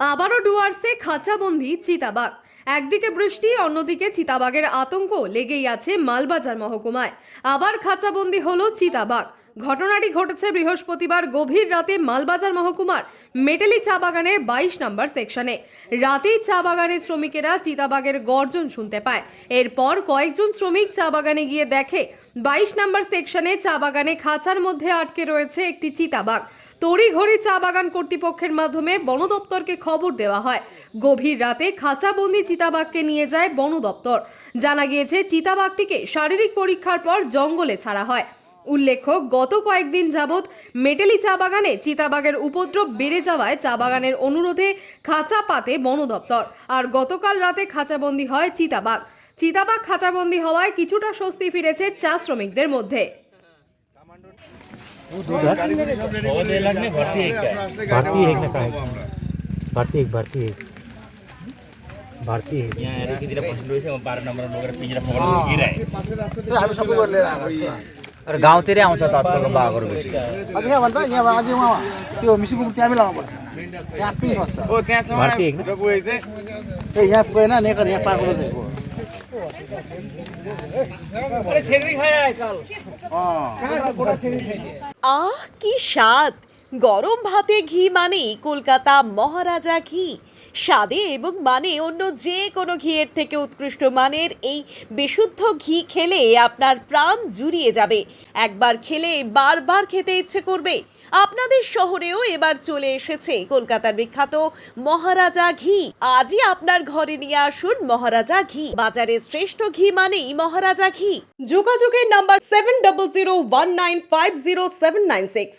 আবারও ডুয়ার্সে খাঁচাবন্দি চিতাবাঘ। একদিকে বৃষ্টি, অন্যদিকে চিতাবাঘের আতঙ্ক, লেগেই আছে মালবাজার মহকুমায়। আবার খাঁচাবন্দি হলো চিতাবাঘ। ঘটনাটি ঘটেছে বৃহস্পতিবার গভীর রাতে মালবাজার মহকুমার মেটেলি চা বাগানের বাইশ নম্বর সেকশনে। রাতেই চা বাগানের শ্রমিকেরা চিতাবাঘের গর্জন শুনতে পায়। এরপর কয়েকজন শ্রমিক চা বাগানে গিয়ে দেখে, বাইশ নম্বর সেকশনে চা বাগানে খাঁচার মধ্যে আটকে রয়েছে একটি চিতাবাঘ। তড়িঘড়ি চা বাগান কর্তৃপক্ষের মাধ্যমে বন দপ্তরকে খবর দেওয়া হয়। গভীর রাতে খাঁচাবন্দি চিতাবাঘকে নিয়ে যায় বন দপ্তর। জানা গিয়েছে, চিতাবাঘটিকে শারীরিক পরীক্ষার পর জঙ্গলে ছাড়া হয়। উল্লেখ্য, গত কয়েকদিন যাবৎ মেটেলি চা বাগানে চিতাবাঘের উপদ্রব বেড়ে যাওয়ায় চা বাগানের অনুরোধে খাঁচা পাতে বন দপ্তর, আর গতকাল রাতে খাঁচাবন্দি হয় চিতাবাঘ। চিতাবাঘ খাঁচাবন্দি হওয়ায় কিছুটা স্বস্তি ফিরেছে চা শ্রমিকদের মধ্যে। बहुत लगने भर्ती है क्या भारतीय है ना काय भारतीय एक भारतीय एक भारतीय है यहाँ अरे किधर पसंद हुई से वो बारह नंबर लोग पिंजरा पकड़ के गिरा है हामी सबै लिएर आएको छु अरे गाउँतिरै आउँछ त आजकलको बाघहरू बेसी अझ यहाँ भन्दा यहाँ अझै उहाँ त्यो मिसिङको त्यहाँ मिलाउनु पर्छ त्यहाँ पिस बस्छ भारतीय एक ना ए यहाँ पुगेन नेकर यहाँ पार्कबाट दिएको আহ, কি স্বাদ। গরম ভাতে ঘি মানেই কলকাতা মহারাজা ঘি। স্বাদে এবং মানে অন্য যে কোনো ঘিয়ের থেকে উৎকৃষ্ট মানের এই বিশুদ্ধ ঘি খেলে আপনার প্রাণ জুড়িয়ে যাবে। একবার খেলে বারবার খেতে ইচ্ছে করবে। আপনাদের শহরেও এবার চলে এসেছে কলকাতার বিখ্যাত মহারাজা ঘি। আজই আপনার ঘরে নিয়ে আসুন মহারাজা ঘি। বাজারে শ্রেষ্ঠ ঘি মানেই মহারাজা ঘি। যোগাযোগের number seven double zero one nine five zero seven nine six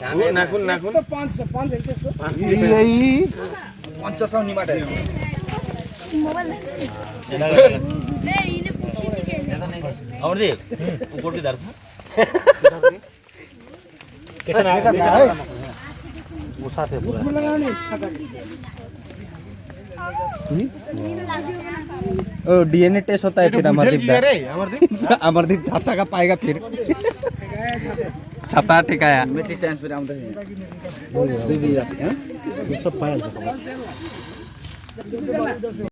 নাখুন DNA test होता है फिर अमरदीप अमरदीप? अमरदीप का पाएगा फिर। ছাতা ঠেকায়া। মিটি ট্রান্সফার আমাদের দুই বিঘা হ্যাঁ? সব পায়া